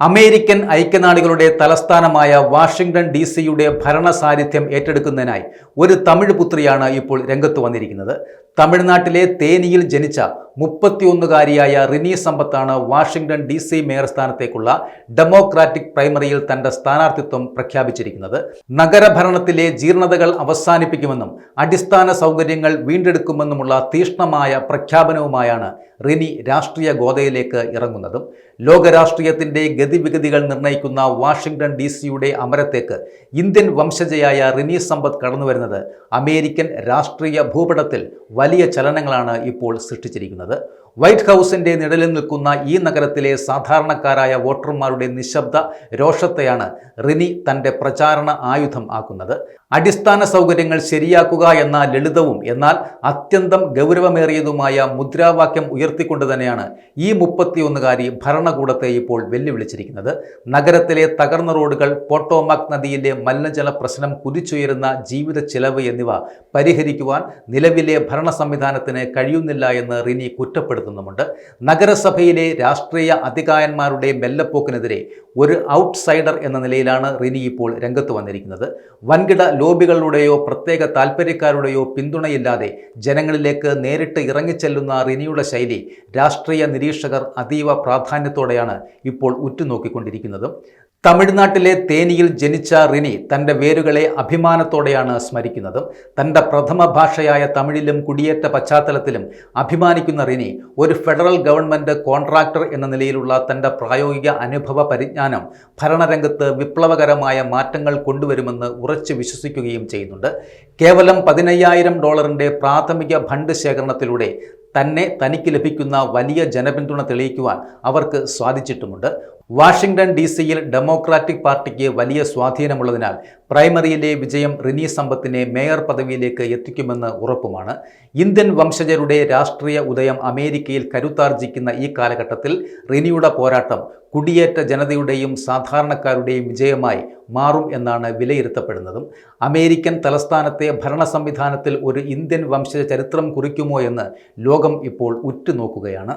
American ഐക്യനാടുകളുടെ തലസ്ഥാനമായ Washington D സിയുടെ ഭരണ സാന്നിധ്യം ഏറ്റെടുക്കുന്നതിനായി ഒരു തമിഴ് പുത്രിയാണ് ഇപ്പോൾ രംഗത്ത് വന്നിരിക്കുന്നത്. തമിഴ്നാട്ടിലെ തേനിയിൽ ജനിച്ച മുപ്പത്തിയൊന്നുകാരിയായ റിനി സമ്പത്താണ് വാഷിംഗ്ടൺ ഡി സി മേയർ സ്ഥാനത്തേക്കുള്ള ഡെമോക്രാറ്റിക് പ്രൈമറിയിൽ തന്റെ സ്ഥാനാർത്ഥിത്വം പ്രഖ്യാപിച്ചിരിക്കുന്നത്. നഗരഭരണത്തിലെ ജീർണതകൾ അവസാനിപ്പിക്കുമെന്നും അടിസ്ഥാന സൗകര്യങ്ങൾ വീണ്ടെടുക്കുമെന്നുമുള്ള തീഷ്ണമായ പ്രഖ്യാപനവുമായാണ് റിനി രാഷ്ട്രീയ ഗോതയിലേക്ക് ഇറങ്ങുന്നതും. ലോകരാഷ്ട്രീയത്തിന്റെ ഗതിവിഗതികൾ നിർണയിക്കുന്ന വാഷിംഗ്ടൺ ഡി സിയുടെ അമരത്തേക്ക് ഇന്ത്യൻ വംശജയായ റിനി സമ്പത്ത് കടന്നുവരുന്നത് അമേരിക്കൻ രാഷ്ട്രീയ ഭൂപടത്തിൽ വലിയ ചലനങ്ങളാണ് ഇപ്പോൾ സൃഷ്ടിച്ചിരിക്കുന്നത്. എന്നുള്ളത് വൈറ്റ് ഹൗസിന്റെ നിഴലിൽ നിൽക്കുന്ന ഈ നഗരത്തിലെ സാധാരണക്കാരായ വോട്ടർമാരുടെ നിശബ്ദ രോഷത്തെയാണ് റിനി തന്റെ പ്രചാരണ ആയുധം ആക്കുന്നത്. അടിസ്ഥാന സൗകര്യങ്ങൾ ശരിയാക്കുക എന്ന ലളിതവും എന്നാൽ അത്യന്തം ഗൗരവമേറിയതുമായ മുദ്രാവാക്യം ഉയർത്തിക്കൊണ്ട് തന്നെയാണ് ഈ മുപ്പത്തിയൊന്നുകാരി ഭരണകൂടത്തെ ഇപ്പോൾ വെല്ലുവിളിച്ചിരിക്കുന്നത്. നഗരത്തിലെ തകർന്ന റോഡുകൾ പോട്ടോമാക് നദിയിലെ മലിനജല പ്രശ്നം കുതിച്ചുയരുന്ന ജീവിത ചെലവ് എന്നിവ പരിഹരിക്കുവാൻ നിലവിലെ ഭരണ സംവിധാനത്തിന് കഴിയുന്നില്ല എന്ന് റിനി കുറ്റപ്പെടുത്തുന്നുമുണ്ട് നഗരസഭയിലെ രാഷ്ട്രീയ അധികായന്മാരുടെ മെല്ലപ്പോക്കിനെതിരെ ഒരു ഔട്ട്സൈഡർ എന്ന നിലയിലാണ് റിനി ഇപ്പോൾ രംഗത്ത് വന്നിരിക്കുന്നത്. വൻകിട ലോബികളുടെയോ പ്രത്യേക താൽപ്പര്യക്കാരുടെയോ പിന്തുണയില്ലാതെ ജനങ്ങളിലേക്ക് നേരിട്ട് ഇറങ്ങിച്ചെല്ലുന്ന റിനിയുടെ ശൈലി രാഷ്ട്രീയ നിരീക്ഷകർ അതീവ പ്രാധാന്യത്തോടെയാണ് ഇപ്പോൾ ഉറ്റുനോക്കിക്കൊണ്ടിരിക്കുന്നത്. തമിഴ്നാട്ടിലെ തേനിയിൽ ജനിച്ച റിനി തന്റെ വേരുകളെ അഭിമാനത്തോടെയാണ് സ്മരിക്കുന്നതും. തന്റെ പ്രഥമ ഭാഷയായ തമിഴിലും കുടിയേറ്റ പശ്ചാത്തലത്തിലും അഭിമാനിക്കുന്ന റിനി ഒരു ഫെഡറൽ ഗവൺമെന്റ് കോൺട്രാക്ടർ എന്ന നിലയിലുള്ള തന്റെ പ്രായോഗിക അനുഭവ പരിജ്ഞാനം ഭരണരംഗത്ത് വിപ്ലവകരമായ മാറ്റങ്ങൾ കൊണ്ടുവരുമെന്ന് ഉറച്ചു വിശ്വസിക്കുകയും ചെയ്യുന്നുണ്ട്. കേവലം പതിനയ്യായിരം ഡോളറിന്റെ പ്രാഥമിക ഫണ്ട് ശേഖരണത്തിലൂടെ തന്നെ തനിക്ക് ലഭിക്കുന്ന വലിയ ജനപിന്തുണ തെളിയിക്കുവാൻ അവർക്ക് സാധിച്ചിട്ടുമുണ്ട്. വാഷിംഗ്ടൺ ഡി സിയിൽ ഡെമോക്രാറ്റിക് പാർട്ടിക്ക് വലിയ സ്വാധീനമുള്ളതിനാൽ പ്രൈമറിയിലെ വിജയം റിനി സമ്പത്തിനെ മേയർ പദവിയിലേക്ക് എത്തിക്കുമെന്ന് ഉറപ്പുമാണ്. ഇന്ത്യൻ വംശജരുടെ രാഷ്ട്രീയ ഉദയം അമേരിക്കയിൽ കരുത്താർജിക്കുന്ന ഈ കാലഘട്ടത്തിൽ റിനിയുടെ പോരാട്ടം കുടിയേറ്റ ജനതയുടെയും സാധാരണക്കാരുടെയും വിജയമായി മാറും എന്നാണ് വിലയിരുത്തപ്പെടുന്നതും. അമേരിക്കൻ തലസ്ഥാനത്തെ ഭരണ സംവിധാനത്തിൽ ഒരു ഇന്ത്യൻ വംശജ ചരിത്രം കുറിക്കുമോ എന്ന് ലോകം ഇപ്പോൾ ഉറ്റുനോക്കുകയാണ്.